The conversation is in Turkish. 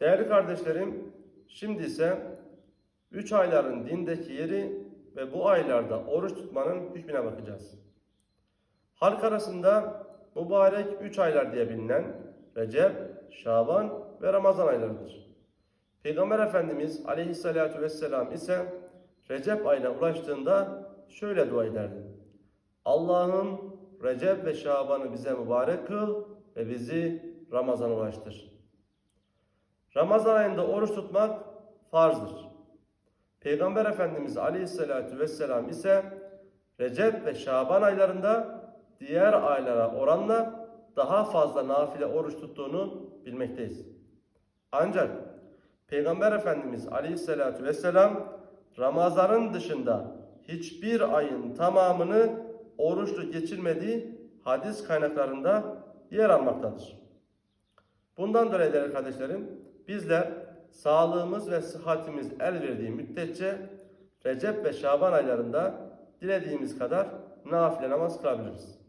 Değerli kardeşlerim, şimdi ise 3 ayların dindeki yeri ve bu aylarda oruç tutmanın hükmüne bakacağız. Halk arasında mübarek 3 aylar diye bilinen Recep, Şaban ve Ramazan aylarıdır. Peygamber Efendimiz aleyhissalatu vesselam ise Recep ayına ulaştığında şöyle dua ederdi. Allah'ım Recep ve Şaban'ı bize mübarek kıl ve bizi Ramazan'a ulaştır. Ramazan ayında oruç tutmak farzdır. Peygamber Efendimiz Aleyhisselatü Vesselam ise Recep ve Şaban aylarında diğer aylara oranla daha fazla nafile oruç tuttuğunu bilmekteyiz. Ancak Peygamber Efendimiz Aleyhisselatü Vesselam Ramazan'ın dışında hiçbir ayın tamamını oruçlu geçirmediği hadis kaynaklarında yer almaktadır. Bundan dolayı değerli kardeşlerim, bizler sağlığımız ve sıhhatimiz el verdiği müddetçe Recep ve Şaban aylarında dilediğimiz kadar nafile namaz kılabiliriz.